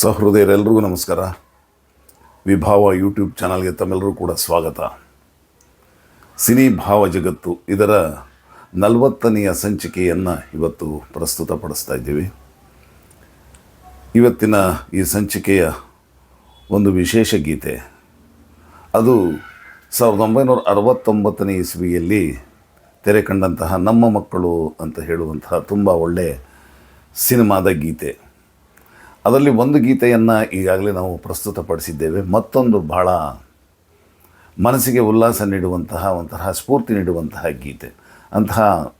ಸಹೃದಯರೆಲ್ಲರಿಗೂ ನಮಸ್ಕಾರ. ವಿಭಾವ ಯೂಟ್ಯೂಬ್ ಚಾನಲ್ಗೆ ತಮ್ಮೆಲ್ಲರೂ ಕೂಡ ಸ್ವಾಗತ. ಸಿನಿ ಭಾವ ಜಗತ್ತು ಇದರ ನಲವತ್ತನೆಯ ಸಂಚಿಕೆಯನ್ನು ಇವತ್ತು ಪ್ರಸ್ತುತಪಡಿಸ್ತಾ ಇದ್ದೀವಿ. ಇವತ್ತಿನ ಈ ಸಂಚಿಕೆಯ ಒಂದು ವಿಶೇಷ ಗೀತೆ. ಅದು ಸಾವಿರದ ಒಂಬೈನೂರ ಅರವತ್ತೊಂಬತ್ತನೇ ಇಸ್ವಿಯಲ್ಲಿ ತೆರೆ ಕಂಡಂತಹ ನಮ್ಮ ಮಕ್ಕಳು ಅಂತ ಹೇಳುವಂತಹ ತುಂಬ ಒಳ್ಳೆಯ ಸಿನಿಮಾದ ಗೀತೆ. ಅದರಲ್ಲಿ ಒಂದು ಗೀತೆಯನ್ನು ಈಗಾಗಲೇ ನಾವು ಪ್ರಸ್ತುತಪಡಿಸಿದ್ದೇವೆ. ಮತ್ತೊಂದು ಬಹಳ ಮನಸ್ಸಿಗೆ ಉಲ್ಲಾಸ ನೀಡುವಂತಹ, ಒಂಥರ ಸ್ಫೂರ್ತಿ ನೀಡುವಂತಹ ಗೀತೆ. ಅಂತಹ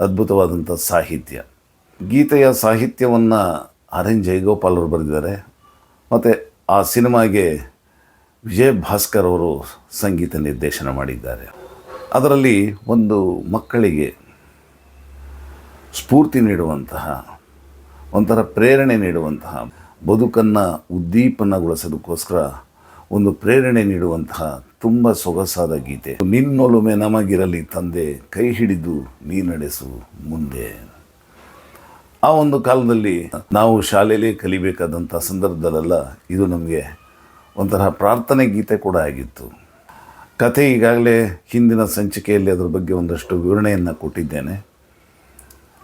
ಅದ್ಭುತವಾದಂಥ ಸಾಹಿತ್ಯ. ಗೀತೆಯ ಸಾಹಿತ್ಯವನ್ನು ಆರ್ ಎನ್ ಜಯಗೋಪಾಲ್ ಅವರು ಬರೆದಿದ್ದಾರೆ. ಮತ್ತು ಆ ಸಿನಿಮಾಗೆ ವಿಜಯ್ ಭಾಸ್ಕರ್ ಅವರು ಸಂಗೀತ ನಿರ್ದೇಶನ ಮಾಡಿದ್ದಾರೆ. ಅದರಲ್ಲಿ ಒಂದು ಮಕ್ಕಳಿಗೆ ಸ್ಫೂರ್ತಿ ನೀಡುವಂತಹ ಒಂಥರ ಪ್ರೇರಣೆ ನೀಡುವಂತಹ, ಬದುಕನ್ನು ಉದ್ದೀಪನಗೊಳಿಸೋದಕ್ಕೋಸ್ಕರ ಒಂದು ಪ್ರೇರಣೆ ನೀಡುವಂತಹ ತುಂಬ ಸೊಗಸಾದ ಗೀತೆ. ನಿನ್ನೊಲುಮೆ ನಮಗಿರಲಿ ತಂದೆ, ಕೈ ಹಿಡಿದು ನೀ ನಡೆಸು ಮುಂದೆ. ಆ ಒಂದು ಕಾಲದಲ್ಲಿ ನಾವು ಶಾಲೆಯಲ್ಲಿ ಕಲಿಬೇಕಾದಂಥ ಸಂದರ್ಭದಲ್ಲೆಲ್ಲ ಇದು ನಮಗೆ ಒಂಥರ ಪ್ರಾರ್ಥನೆ ಗೀತೆ ಕೂಡ ಆಗಿತ್ತು. ಕಥೆ ಈಗಾಗಲೇ ಹಿಂದಿನ ಸಂಚಿಕೆಯಲ್ಲಿ ಅದರ ಬಗ್ಗೆ ಒಂದಷ್ಟು ವಿವರಣೆಯನ್ನು ಕೊಟ್ಟಿದ್ದೇನೆ.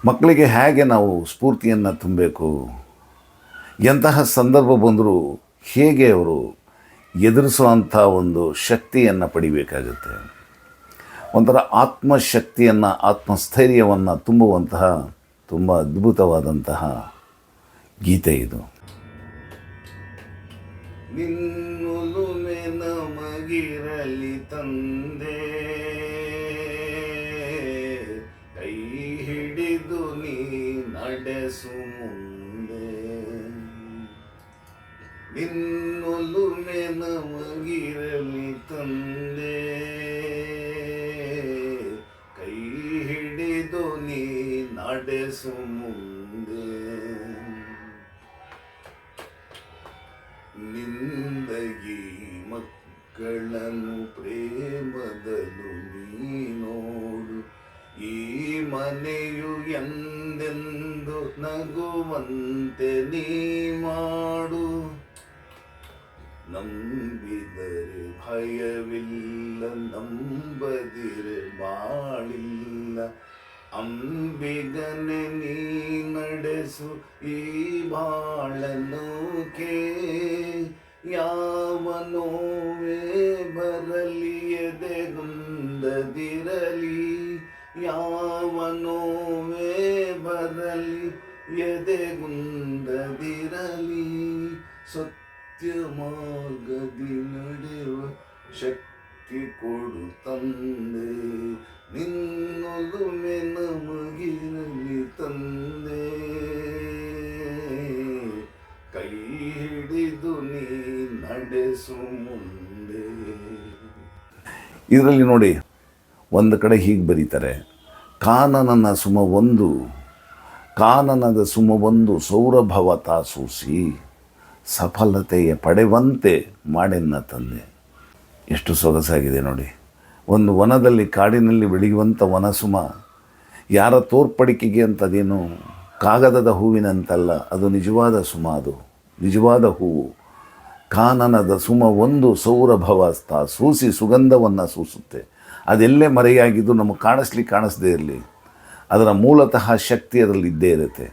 ಮಕ್ಕಳಿಗೆ ಹೇಗೆ ನಾವು ಸ್ಫೂರ್ತಿಯನ್ನು ತುಂಬಬೇಕು? ಎಂತಹ ಸಂದರ್ಭ ಬಂದರೂ ಹೇಗೆ ಅವರು ಎದುರಿಸುವಂಥ ಒಂದು ಶಕ್ತಿಯನ್ನು ಪಡಿಬೇಕಾಗುತ್ತೆ? ಒಂಥರ ಆತ್ಮಶಕ್ತಿಯನ್ನು, ಆತ್ಮಸ್ಥೈರ್ಯವನ್ನು ತುಂಬುವಂತಹ, ತುಂಬ ಅದ್ಭುತವಾದಂತಹ ಗೀತೆ ಇದು. ನಿನ್ನೊಲುಮೆ ನಮಗಿರಲಿ ತಂದೆ. ನಡೆಸು ಮುಂದೆ ನಿನ್ನೊಲುಮೆ ನಮಗಿರಲಿ ತಂದೆ ಕೈ ಹಿಡಿದು ನೀ ನಡೆಸು ಮುಂದೆ ನಿಂದಗಿ ಮಕ್ಕಳನ್ನು ಪ್ರೇಮದಲು ನೀ ನೋಡು ಈ ಮನೆಯು ಎಂದೆಂದು ನಗುವಂತೆ ನೀ ಮಾಡು ನಂಬಿದರೆ ಭಯವಿಲ್ಲ ನಂಬದಿರೆ ಬಾಳಿಲ್ಲ ಅಂಬಿಗನೆ ನೀ ನಡೆಸು ಈ ಬಾಳನು ಕೇ ಯಾವ ನೋವೇ ಬರಲಿ ಎದೆಗುಂದದಿರಲಿ ಯಾವ ನೋವೇ ಬರಲಿ ಎದೆಗುಂದದಿರಲಿ ಸತ್ಯ ಮಾರ್ಗದಿ ನಡೆಯುವ ಶಕ್ತಿ ಕೊಡು ತಂದೆ. ನಿನ್ನೊಲುಮೆ ನಮಗಿರಲಿ ತಂದೆ. ಕೈ ಹಿಡಿದು ನೀ ನಡೆಸು ಮುಂದೆ. ಇದರಲ್ಲಿ ನೋಡಿ, ಒಂದು ಕಡೆ ಹೀಗೆ ಬರೀತಾರೆ, ಕಾನನನ ಸುಮ ಒಂದು ಕಾನನದ ಸುಮ ಒಂದು ಸೌರಭವ ತಾಸೂಸಿ ಸಫಲತೆಯ ಪಡೆವಂತೆ ಮಾಡೆನ್ನ ತಂದೆ. ಎಷ್ಟು ಸೊಗಸಾಗಿದೆ ನೋಡಿ. ಒಂದು ವನದಲ್ಲಿ ಕಾಡಿನಲ್ಲಿ ಬೆಳೆಯುವಂಥ ವನಸುಮ ಯಾರ ತೋರ್ಪಡಿಕೆಗೆ ಅಂತದೇನು ಕಾಗದದ ಹೂವಿನಂತಲ್ಲ, ಅದು ನಿಜವಾದ ಸುಮ ಅದು, ನಿಜವಾದ ಹೂವು. ಕಾನನದ ಸುಮ ಒಂದು ಸೌರಭವ ಸೂಸಿ ಸುಗಂಧವನ್ನು ಸೂಸುತ್ತೆ. ಅದೆಲ್ಲೇ ಮರೆಯಾಗಿದ್ದು ನಮಗೆ ಕಾಣಿಸ್ಲಿಕ್ಕೆ ಕಾಣಿಸ್ದೇ ಇರಲಿ. ಅದರ ಮೂಲತಃ ಶಕ್ತಿ ಅದರಲ್ಲಿ ಇದ್ದೇ ಇರುತ್ತೆ.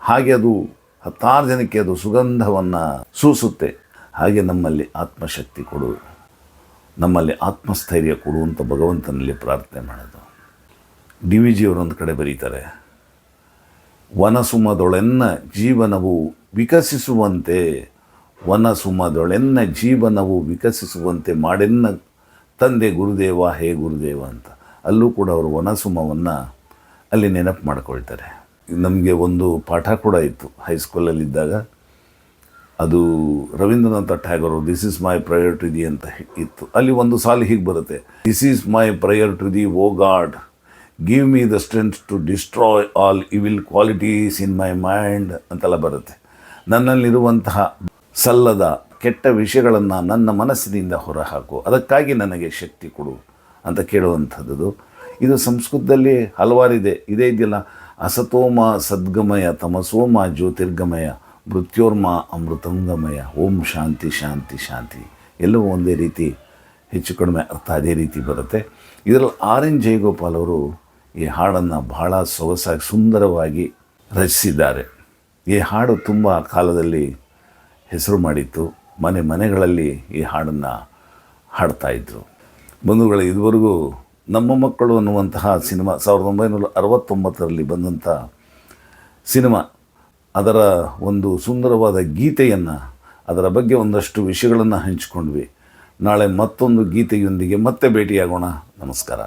ಹಾಗೆ ಅದು ಹತ್ತಾರು ಜನಕ್ಕೆ ಅದು ಸುಗಂಧವನ್ನು ಸೂಸುತ್ತೆ. ಹಾಗೆ ನಮ್ಮಲ್ಲಿ ಆತ್ಮಶಕ್ತಿ ಕೊಡು, ನಮ್ಮಲ್ಲಿ ಆತ್ಮಸ್ಥೈರ್ಯ ಕೊಡು ಅಂತ ಭಗವಂತನಲ್ಲಿ ಪ್ರಾರ್ಥನೆ ಮಾಡೋದು. ಡಿ ವಿ ಜಿಯವರೊಂದು ಕಡೆ ಬರೀತಾರೆ, ವನಸುಮದೊಳೆನ್ನ ಜೀವನವು ವಿಕಸಿಸುವಂತೆ, ವನಸುಮದೊಳೆನ್ನ ಜೀವನವು ವಿಕಸಿಸುವಂತೆ ಮಾಡೆನ್ನ ತಂದೆ ಗುರುದೇವ, ಹೇ ಗುರುದೇವ ಅಂತ. ಅಲ್ಲೂ ಕೂಡ ಅವರು ವನಸುಮವನ್ನು ಅಲ್ಲಿ ನೆನಪು ಮಾಡ್ಕೊಳ್ತಾರೆ. ನಮಗೆ ಒಂದು ಪಾಠ ಕೂಡ ಇತ್ತು ಹೈಸ್ಕೂಲಲ್ಲಿದ್ದಾಗ ಅದು Rabindranath Tagore this is my prayer to the ಅಂತ ಇತ್ತು. ಅಲ್ಲಿ ಒಂದು ಸಾಲು ಹೀಗೆ ಬರುತ್ತೆ. This is my prayer to the O God give me the strength to destroy all evil qualities in my mind ಅಂತೆಲ್ಲ ಬರುತ್ತೆ. ನನ್ನಲ್ಲಿರುವಂತಹ ಸಲ್ಲದ, ಕೆಟ್ಟ ವಿಷಯಗಳನ್ನು ನನ್ನ ಮನಸ್ಸಿನಿಂದ ಹೊರಹಾಕು. ಅದಕ್ಕಾಗಿ ನನಗೆ ಶಕ್ತಿ ಕೊಡು ಅಂತ ಕೇಳುವಂಥದ್ದು ಇದು ಸಂಸ್ಕೃತದಲ್ಲಿ ಹಲವಾರಿದೆ. ಇದೇ ಇದೆಯಲ್ಲ, ಅಸತೋಮ ಸದ್ಗಮಯ ತಮಸೋಮ ಜ್ಯೋತಿರ್ಗಮಯ ಮೃತ್ಯೋರ್ಮ ಅಮೃತಂಗಮಯ. ಓಂ ಶಾಂತಿ ಶಾಂತಿ ಶಾಂತಿ. ಎಲ್ಲವೂ ಒಂದೇ ರೀತಿ, ಹೆಚ್ಚು ಕಡಿಮೆ ಅರ್ಥ ಅದೇ ರೀತಿ ಬರುತ್ತೆ. ಇದರಲ್ಲಿ ಆರ್ ಎನ್ ಜಯಗೋಪಾಲ್ ಅವರು ಈ ಹಾಡನ್ನು ಬಹಳ ಸೊಗಸಾಗಿ, ಸುಂದರವಾಗಿ ರಚಿಸಿದ್ದಾರೆ. ಈ ಹಾಡು ತುಂಬ ಕಾಲದಲ್ಲಿ ಹೆಸರು ಮಾಡಿತ್ತು. ಮನೆ ಮನೆಗಳಲ್ಲಿ ಈ ಹಾಡನ್ನು ಹಾಡ್ತಾಯಿದ್ರು ಬಂಧುಗಳು, ಇದುವರೆಗೂ ನಮ್ಮ ಮಕ್ಕಳು ಅನ್ನುವಂತಹ ಸಿನಿಮಾ ಸಾವಿರದ ಒಂಬೈನೂರ ಅರವತ್ತೊಂಬತ್ತರಲ್ಲಿ ಬಂದಂಥ ಸಿನಿಮಾ, ಅದರ ಒಂದು ಸುಂದರವಾದ ಗೀತೆಯನ್ನು, ಅದರ ಬಗ್ಗೆ ಒಂದಷ್ಟು ವಿಷಯಗಳನ್ನು ಹಂಚಿಕೊಂಡ್ವಿ. ನಾಳೆ ಮತ್ತೊಂದು ಗೀತೆಯೊಂದಿಗೆ ಮತ್ತೆ ಭೇಟಿಯಾಗೋಣ. ನಮಸ್ಕಾರ.